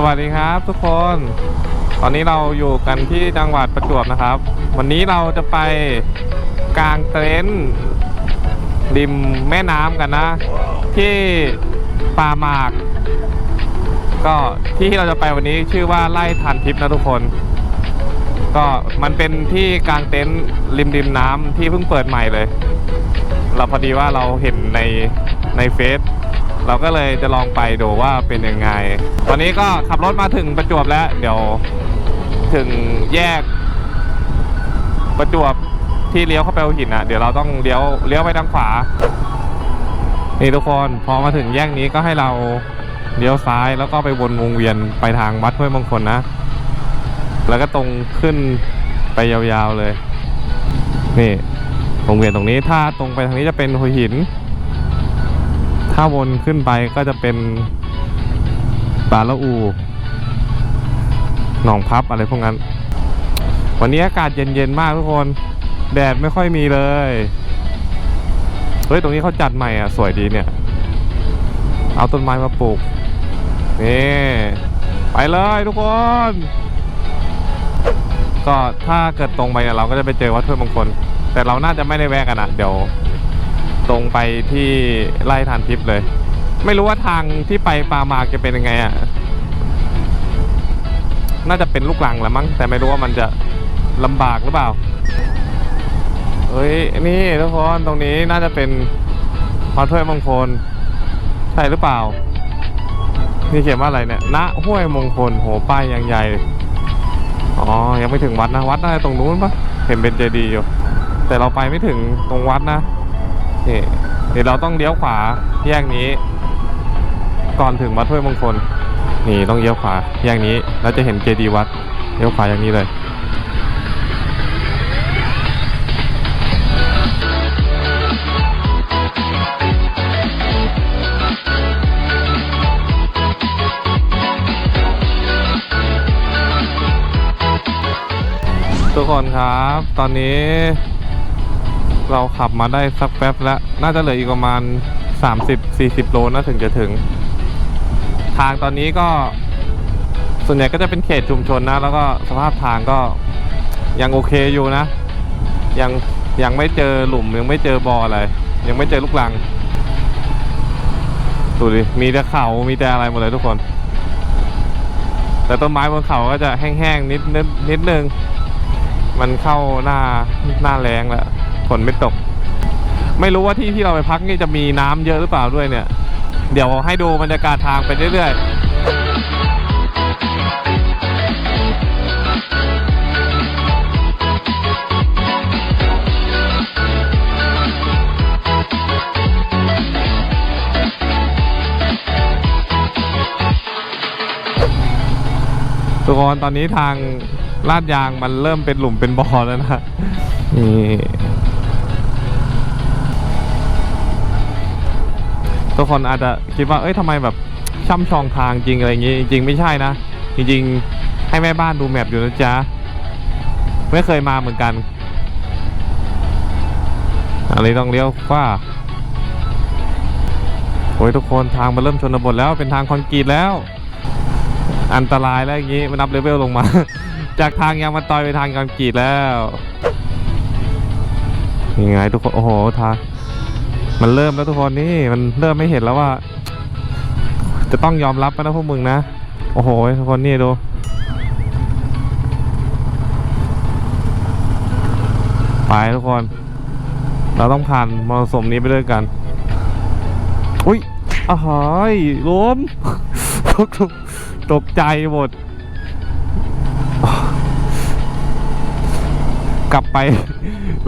สวัสดีครับทุกคน ตอนนี้เราอยู่กันที่จังหวัดประจวบนะครับ วันนี้เราจะไปกางเต็นท์ริมแม่น้ำกันนะ ที่ป่าหมาก ก็ที่ที่เราจะไปวันนี้ชื่อว่าไล่ทันทิพย์นะทุกคน ก็มันเป็นที่กางเต็นท์ริมริมน้ำที่เพิ่งเปิดใหม่เลย เราพอดีว่าเราเห็นในในเฟซ เราก็เลยจะลองไปดูว่าเป็นยังไง ตอนนี้ก็ขับรถมาถึงประจวบแล้ว เดี๋ยวถึงแยก ประจวบที่เลี้ยวเข้าไปหินอะ เดี๋ยวเราต้องเลี้ยวเลี้ยวไปทางขวา นี่ทุกคนพอมาถึงแยกนี้ก็ให้เราเลี้ยวซ้ายแล้วก็ไปวนวงเวียนไปทางวัดห้วยมงคลนะ แล้วก็ตรงขึ้นไปยาวๆเลย นี่วงเวียนตรงนี้ถ้าตรงไปทางนี้จะเป็นหัวหิน ถ้าวนขึ้นไปก็จะเป็นปาละอู หนองพับอะไรพวกนั้น วันนี้อากาศเย็นๆมากทุกคน แดดไม่ค่อยมีเลย เฮ้ย ตรงนี้เขาจัดใหม่อะ สวยดีเนี่ย เอาต้นไม้มาปลูก นี่ ไปเลยทุกคน ก็ถ้าเกิดตรงไปเนี่ยเราก็จะไปเจอวัดถ้วยมงคล แต่เราน่าจะไม่ได้แวะกันนะเดี๋ยว ตรงไปที่ไล่ทานทิพย์เลย ไม่รู้ว่าทางที่ไปปามากจะเป็นยังไงอะ น่าจะเป็นลูกลังแหละมั้ง แต่ไม่รู้ว่ามันจะลำบากหรือเปล่า เฮ้ย นี่ทุกคนตรงนี้น่าจะเป็นวัดถ้วยมงคล ใช่หรือเปล่า นี่เขียนว่าอะไรเนี่ย ณ ห้วยมงคล โห ป้ายยังใหญ่ อ๋อ ยังไม่ถึงวัดนะ วัดน่าจะตรงนู้นปะเห็นเป็นเจดีย์อยู่ แต่เราไปไม่ถึงตรงวัดนะ นี่เดี๋ยวเราต้องเลี้ยวขวาแยกนี้ ก่อนถึงวัดห้วยมงคล นี่ต้องเลี้ยวขวาแยกนี้แล้วจะเห็นเจดีย์วัดเลี้ยวขวาอย่างนี้เลยทุกคนครับ ตอนนี้ เราขับมาได้สักแป๊บแล้ว น่าจะเหลืออีกประมาณ 30-40 โลนะถึงจะถึง ทางตอนนี้ก็ ส่วนใหญ่ก็จะเป็นเขตชุมชนนะ แล้วก็สภาพทางก็ยังโอเคอยู่นะ ยังยังไม่เจอหลุมยังไม่เจอบออะไรยังไม่เจอลูกลังดูดิมีแต่เขามีแต่อะไรหมดเลยทุกคน แต่ต้นไม้บนเขาก็จะแห้งๆนิดนิดนิดนึงมันเข้าหน้าหน้าแรงแล้ว ฝนไม่ตก ไม่รู้ว่าที่ที่เราไปพักนี่จะมีน้ำเยอะหรือเปล่าด้วยเนี่ย เดี๋ยวให้ดูบรรยากาศทางไปเรื่อยๆทุกคนตอนนี้ทางลาดยางมันเริ่มเป็นหลุมเป็นบ่อแล้วนะนี่ ทุกคนอาจจะคิดว่าเอ้ยทำไมแบบช่ำชองทางจริงอะไรอย่างงี้จริง ๆ ไม่ใช่นะ จริง ๆ ให้แม่บ้านดูแมพอยู่นะจ๊ะไม่เคยมาเหมือนกันอันนี้ต้องเลี้ยวว่าโอ้ยทุกคนทางมันเริ่มชนบทแล้วเป็นทางคอนกรีตแล้ว อันตรายแล้วอย่างงี้มันนับเลเวลลงมา จากทางยางมาตอยไปทางคอนกรีตแล้วยังไงทุกคนโอ้โหทาง มันเริ่มแล้วทุกคนนี่มันเริ่มไม่เห็นแล้วว่า จะต้องยอมรับนะพวกมึงนะ โอ้โหทุกคนนี่ดูไปทุกคน เราต้องผ่านมรสุมนี้ไปด้วยกัน อุ้ยอาวเฮ้ยล้มตกใจหมด กลับไป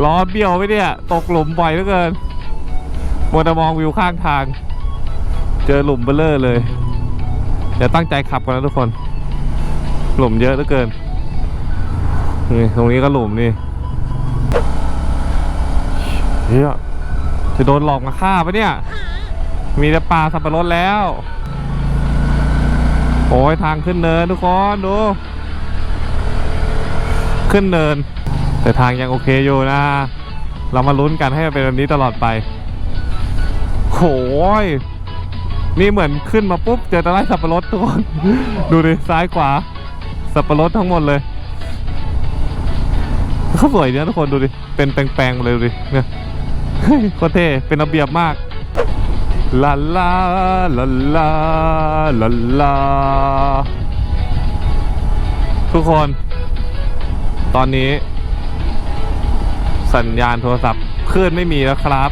ล้อเบี้ยวไปเนี่ย ตกหลุมบ่อยเหลือเกิน มัวแต่มองวิวข้างทาง เจอหลุมเบลเลอร์เลย เดี๋ยวตั้งใจขับกันนะทุกคน หลุมเยอะเหลือเกิน นี่ตรงนี้ก็หลุมนี่เฮียจะโดนหลอกมาฆ่าปะเนี่ย มีแต่ปลาสับปะรดแล้ว โอ้ยทางขึ้นเนินทุกคนดู ขึ้นเนิน แต่ทางยังโอเคอยู่นะ เรามาลุ้นกันให้มันเป็นแบบนี้ตลอดไป โหยนี่เหมือนขึ้นมาปุ๊บ เจอตะไลสับปะรดทุกคน ดูดิ ซ้ายขวา สับปะรดทั้งหมดเลยเขาสวยเนี่ยทุกคนดูดิ เป็นแปลงๆหมดเลยดูดิเนี่ยเฮ้ยโคตรเท่เป็นระเบียบมากลาลาลาลาลาลาทุกคน ตอนนี้ สัญญาณโทรศัพท์คลื่นไม่มีแล้วครับ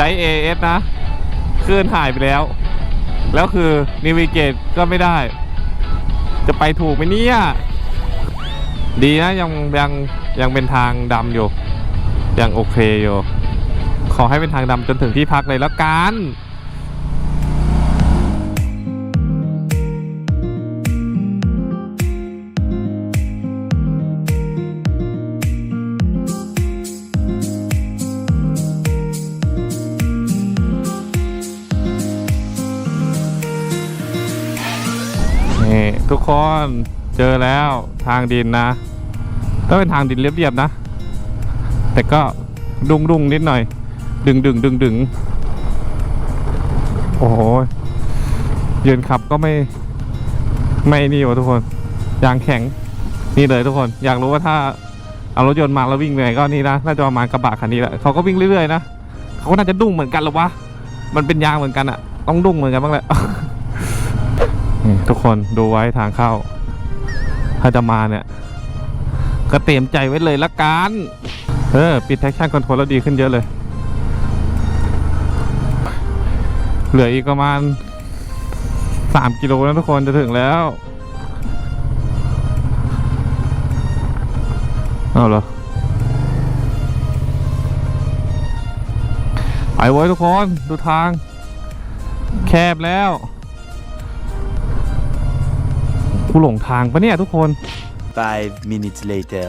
ใช้ AS นะคลื่นหายไปแล้ว แล้วคือนิวิเกตก็ไม่ได้ จะไปถูกไหมเนี่ย ดีนะยังยังยังเป็นทางดำอยู่ ยังโอเคอยู่ ขอให้เป็นทางดำจนถึงที่พักเลยแล้วกัน ทุกคนเจอแล้วทางดินนะก็เป็นทางดินเรียบๆนะ แต่ก็ดุงดุงนิดหน่อย ดึงดึงดึงดึงโอ้โหยืนขับก็ไม่ไม่นี่วะทุกคนยางแข็งนี่เลยทุกคน อยากรู้ว่าถ้าเอารถยนต์มาแล้ววิ่งเหนก็นี่นะน่าจะประมาณกระบะคันนี้แหละเขาก็วิ่งเรื่อยๆนะเขาก็น่าจะดุ้งเหมือนกันหรอวะมันเป็นยางเหมือนกันอะต้องดุ้งเหมือนกันบ้างแหละ ทุกคนดูไว้ทางเข้า ถ้าจะมาเนี่ย ก็เตรียมใจไว้เลยละกันเออ ปิดแท็กชั่นคอนโทรลแล้วดีขึ้นเยอะเลย เหลืออีกประมาณสามกิโลแล้วทุกคนจะถึงแล้วเอาเหรอไปไว้ทุกคน ดูทาง แคบแล้ว กูหลงทางปะเนี่ยทุกคน Five minutes later.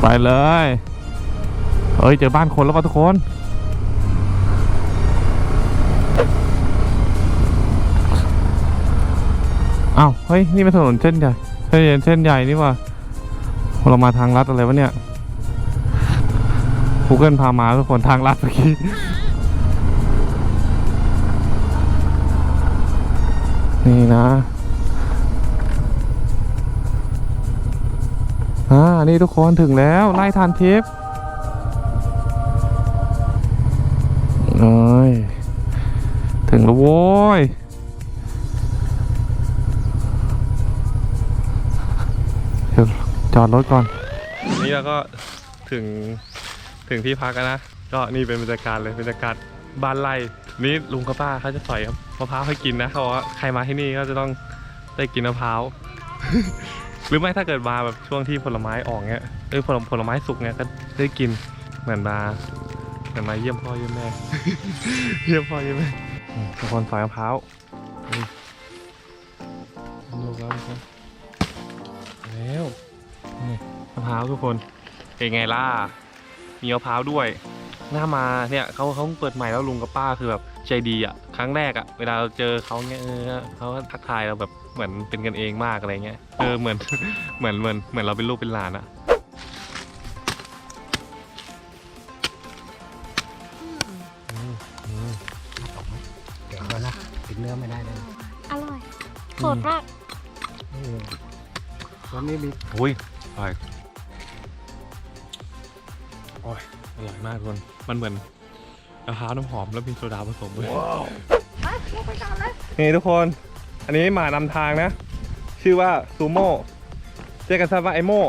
ไปเลย เฮ้ย เจอบ้านคนแล้วป่ะทุกคน อ้าว เฮ้ย นี่เป็นถนนเส้นใหญ่เส้นเส้นใหญ่นี่ว่ะเรามาทางลัดอะไรวะเนี่ย Google พามาทุกคนทางลัดเมื่อกี้นี่นะ อ่า นี่ทุกคนถึงแล้วไล่ทานทิพย์เอ้ย ถึงแล้วโว้ยจอดรถก่อน นี่เราก็ถึงถึงที่พักแล้วนะ ก็นี่เป็นบรรยากาศเลยบรรยากาศบ้านไร่นี่ลุงกับป้าเขาจะสอยมะพร้าวให้กินนะเขาบอกว่าใครมาที่นี่ก็จะต้องได้กินมะพร้าว หรือไม่ถ้าเกิดมาแบบช่วงที่ผลไม้ออกเงี้ยเออผลผลไม้สุกเงี้ยก็ได้กินเหมือนมาเหมือนมาเยี่ยมพ่อเยี่ยมแม่ เยี่ยมพ่อเยี่ยมแม่ทุกคนสอยมะพร้าวนี่ลูแล้วทุกคนแล้วนี่มะพร้าวทุกคนเป็นไงล่ะมีมะพร้าวด้วยหน้ามาเนี่ยเขาเขาเปิดใหม่แล้วลุงกับป้าคือแบบ ใจดีอะครั้งแรกอะเวลาเราเจอเขาเงี้ยเออเขาก็ทักทายเราแบบเหมือนเป็นกันเองมากอะไรเงี้ยเออเหมือนเหมือนเหมือนเหมือนเราเป็นลูกเป็นหลานอะเดี๋ยวก่อนนะติดเนื้อไม่ได้เลยอร่อยสดมากวันนี้มีอุ้ยอร่อยโอ้ยอร่อยมากทุกคนมันเหมือน มะพร้าวน้ำหอมแล้วมีโซดาผสมด้วยนี่ทุกคน อันนี้หมานำทางนะ ชื่อว่าซูโม่เรียกกันสั้นว่าไอโม่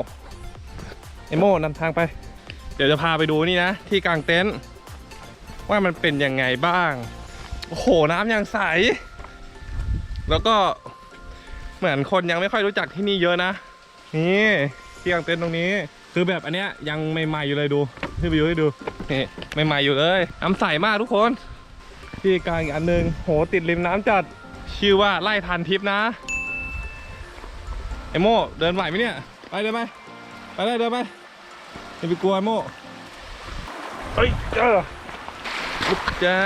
ไอโม่นำทางไป เดี๋ยวจะพาไปดูนี่นะ ที่กลางเต็นท์ว่ามันเป็นยังไงบ้าง โอ้โห น้ำยังใส แล้วก็เหมือนคนยังไม่ค่อยรู้จักที่นี่เยอะนะ นี่ที่กางเต็นท์ตรงนี้ คือแบบอันเนี้ยยังใหม่ๆอยู่เลยดู พี่ไปดูให้ดูนี่ใหม่ๆอยู่เลยน้ำใสมากทุกคน ที่กลางอีกอันหนึงโหติดริมน้ำจัดชื่อว่าไล่ทันทิพย์นะไอโม่เดินไหวไหมเนี่ย ไปเดินไปไปเลยเดินไปอย่าไปกลัวไอโม่เฮ้ยเจ้าลุกจ้า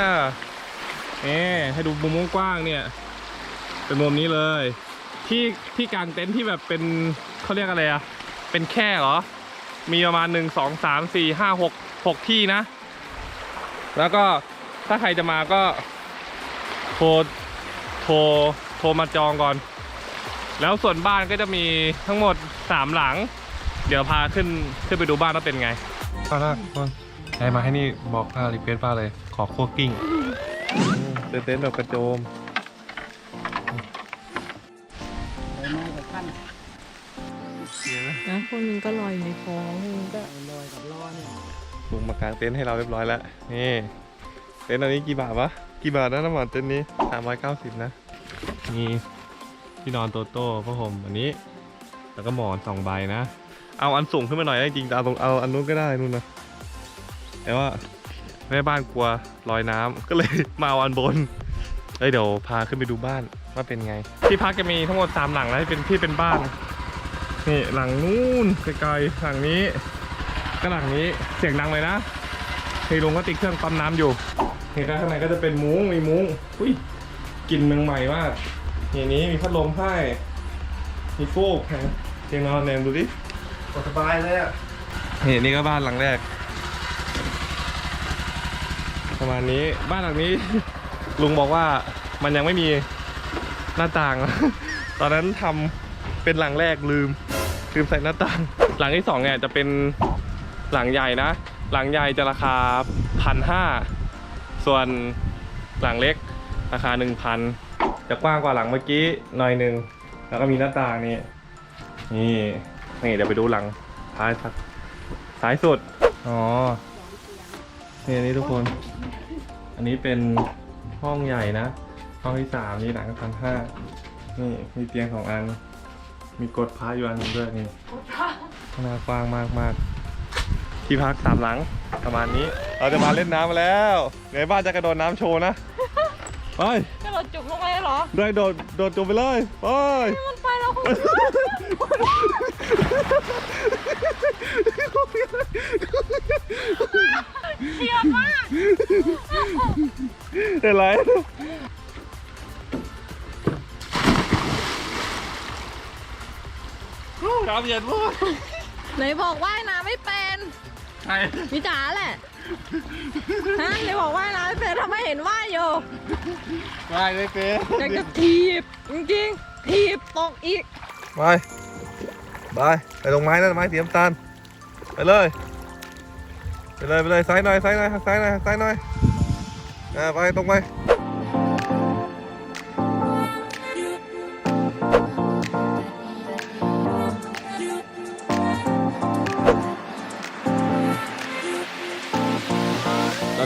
เอ๊ให้ดูมุมกว้างๆเนี่ย เป็นมุมนี้เลย ที่ที่กลางเต็นท์ที่แบบเป็นเขาเรียกอะไรอะเป็นแค่เหรอ มีประมาณหนึ่งสองสามสี่ห้าหกหกที่นะ แล้วก็ถ้าใครจะมาก็โทรโทรโทรมาจองก่อน แล้วส่วนบ้านก็จะมีทั้งหมดสามหลัง เดี๋ยวพาขึ้นขึ้นไปดูบ้านว่าเป็นไงป้าลากป้าใครมาให้นี่บอกป้ารีเควสป้าเลย ขอคั่วกิ้งเต้นเต้นแบบกระโจมเลยไม้กับขั้น นะพวกนึงก็ลอยอยู่ในคลองพวกนึงก็ลอยกับล้อเนี่ยลุงมากางเต็นท์ให้เราเรียบร้อยแล้ว นี่ เต็นท์อันนี้กี่บาทวะ กี่บาทนะน้ำมันเต็นท์นี้สามร้อยเก้าสิบนะ มีที่นอนโตโต้ผ้าห่มอันนี้ แล้วก็หมอนสองใบนะ เอาอันสูงขึ้นมาหน่อยนะจริงๆแต่เอาตรงเอาอันนู้นก็ได้นู่นนะ แต่ว่าแม่บ้านกลัวลอยน้ำก็เลยมาเอาอันบนเอ้ยเดี๋ยวพาขึ้นไปดูบ้านว่าเป็นไง ที่พักจะมีทั้งหมดสามหลังนะที่เป็นที่เป็นบ้าน นี่หลังนู้นไกลๆหลังนี้ก็หลังนี้เสียงดังเลยนะเฮลุงก็ติดเครื่องปั๊มน้ำอยู่เห็นด้านข้างในก็จะเป็นมุ้งมีมุ้งอุ้ยกลิ่นเมืองใหม่มากนี่นี้มีพัดลมให้มีฟูกเตียงนอนแนมดูดิสบายเลยอะนี่นี่ก็บ้านหลังแรก ประมาณนี้บ้านหลังนี้ ลุงบอกว่ามันยังไม่มีหน้าต่าง ตอนนั้นทำ เป็นหลังแรกลืม ลืมใส่หน้าต่าง หลังที่สองเนี่ยจะเป็นหลังใหญ่นะ หลังใหญ่จะราคาพันห้าส่วนหลังเล็กราคาหนึ่งพันจะกว้างกว่าหลังเมื่อกี้หน่อยหนึ่งแล้วก็มีหน้าต่างนี่นี่นี่เดี๋ยวไปดูหลังท้ายสักซ้ายสุดอ๋อนี่นนี้ทุกคน อันนี้เป็นห้องใหญ่นะ ห้องที่สามนี่หลังพันห้านี่มีเตียงสองอัน มีกดพาอยู่อันหนึงด้วยนี่ข้างหน้ากว้างมากมากๆที่พักสามหลังประมาณนี้ เราจะมาเล่นน้ำมาแล้วไงบ้านจะกระโดดน้ำโชว์นะไปก็เราจุกลงไปเหรอ ได้โดดโดดจมไปเลยไป มันไปแล้วคุณเสียมาก เป็นไรำเย็นมากไหนบอกว่ายน้ำไม่เป็นใช่พี่จ๋าแหละฮะไหนบอกว่ายน้ำไม่เป็นทำไมเห็นว่ายอยู่ได้เลยเป๊ะอยากจะถีบจริงๆถีบตกอีกไปไปไปตรงไม้นั่นไม้สีน้ำตาลไปเลยไปเลยไปเลยซ้ายหน่อยซ้ายหน่อยซ้ายหน่อยซ้ายหน่อยอ่าไปตรงไป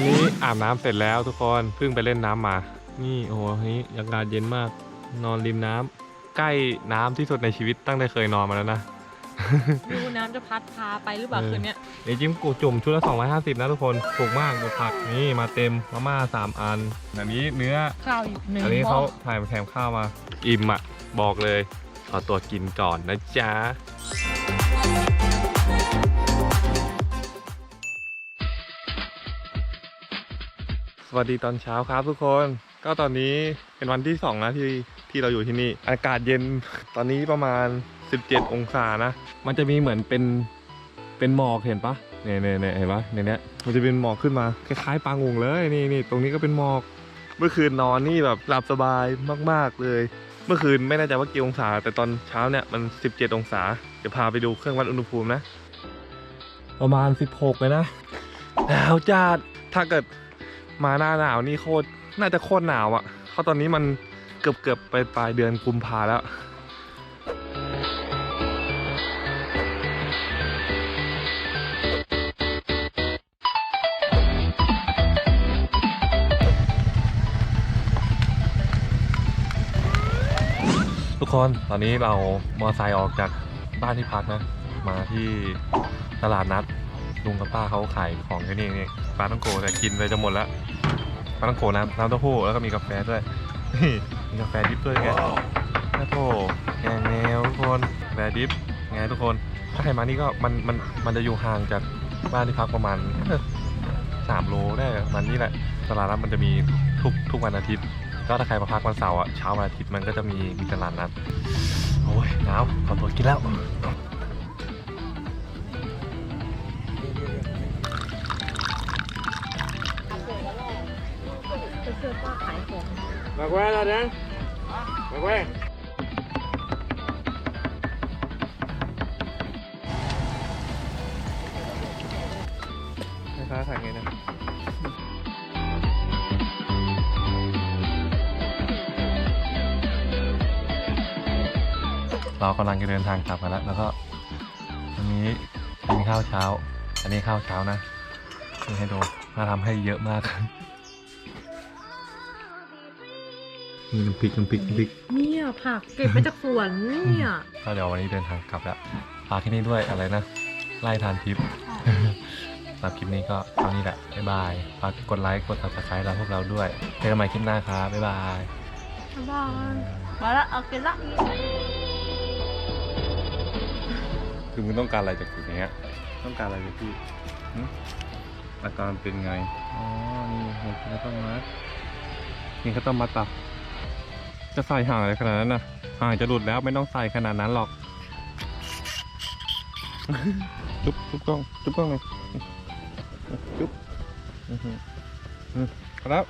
นนี้อาบน้ำเสร็จแล้วทุกคนเพิ่งไปเล่นน้ำมา นี่โอ้โหนี่อากาศเย็นมาก นอนริมน้ำใกล้น้ำที่สุดในชีวิตตั้งแต่เคยนอนมาแล้วนะดูน้ำจะพัดพาไปหรือเปล่าเออคืนเนี้ยไอจิ้มกูจุ่มชุดละ250 นะทุกคนถูกมากดูผักนี่มาเต็มมาม่าสามอันอันนี้เนื้อข้าวอีกหนึ่งอันนี้หม้เขาถ่ายมาแถมข้าวมา อิ่มอะบอกเลยขอตัวกินก่อนนะจ๊ะ สวัสดีตอนเช้าครับทุกคน ก็ตอนนี้เป็นวันที่สองนะที่ที่เราอยู่ที่นี่ อากาศเย็นตอนนี้ประมาณ 17 องศานะ มันจะมีเหมือนเป็นเป็นหมอกเห็นปะเนี่ยเนี่ยเนี่ยเห็นปะในเนี้ยมันจะเป็นหมอกขึ้นมาคล้ายๆปางงเลยนี่นี่ตรงนี้ก็เป็นหมอก เมื่อคืนนอนนี่แบบหลับสบายมากๆเลย เมื่อคืนไม่แน่ใจว่ากี่องศา แต่ตอนเช้าเนี่ยมัน 17 องศาเดี๋ยวพาไปดูเครื่องวัดอุณหภูมินะ ประมาณ 16เลยนะหนาวจัดถ้าเกิด มาหน้าหนาวนี่โคตรน่าจะโคตรหนาวอะ่ะเพราะตอนนี้มันเกือบเกือบไปปลายเดือนกุมภาแล้วทุกคนตอนนี้เรามอไซค์ออกจากบ้านที่พักนะ มาที่ตลาดนัดลุงกับป้าเขาขายของที่นี่นี่ปลาต้องโกแต่กินไปจะหมดแล้ว ปลาต้องโกน้ำน้ำเต้าหู้แล้วก็มีกาแฟด้วยนี่มีกาแฟดิฟด้วยไงโอ้โหแกงแนวทุกคนกาแฟดิฟไงทุกคน ถ้าใครมานี่ก็มันมันมันจะอยู่ห่างจากบ้านที่พักประมาณสามโลได้ประมันนี่แหละตลาดนัดมันจะมีทุกทุกวันอาทิตย์ ก็ถ้าใครมาพักวันเสาร์อะเช้าวันอาทิตย์มันก็จะมีมีตลาดนัดโอ้ยหนาวขอตัวกินแล้ว มาแควแล้วนะมาแควไม่ค้าถ่ายไงนะเรากำลังจะเดินทางกลับกันแล้ว แล้วก็วันนี้กินข้าวเช้า อันนี้ข้าวเช้านะนี่ให้ดูมาทำให้เยอะมาก นี่น้ำพริกน้ำพริกน้ำพริกเนี่ยผักเก็บมาจากสวนเนี่ยก็เดี๋ยววันนี้เดินทางกลับแล้วฝากที่นี่ด้วยอะไรนะ ไล่ทานทิปสำหรับคลิปนี้ก็เท่านี้แหละ บ๊ายบาย ฝากกดไลค์ กด subscribe เราพวกเราด้วยเจอกันใหม่คลิปหน้าครับ บ๊ายบาย บ๊ายบายมาละเอากินละคือมึงต้องการอะไรจากจุดนี้ต้องการอะไรจากพี่หึอาการเป็นไง อ๋อ นี่หมูกินข้าวต้มมัดกินข้าวต้มมัดปะ จะใส่ห่างอะไรขนาดนั้นนะห่างจะหลุดแล้วไม่ต้องใส่ขนาดนั้นหรอกจุ๊บจุ๊บกล้องจุ๊บกล้องเลยจุ๊บอือหืออืมเอาแล้ว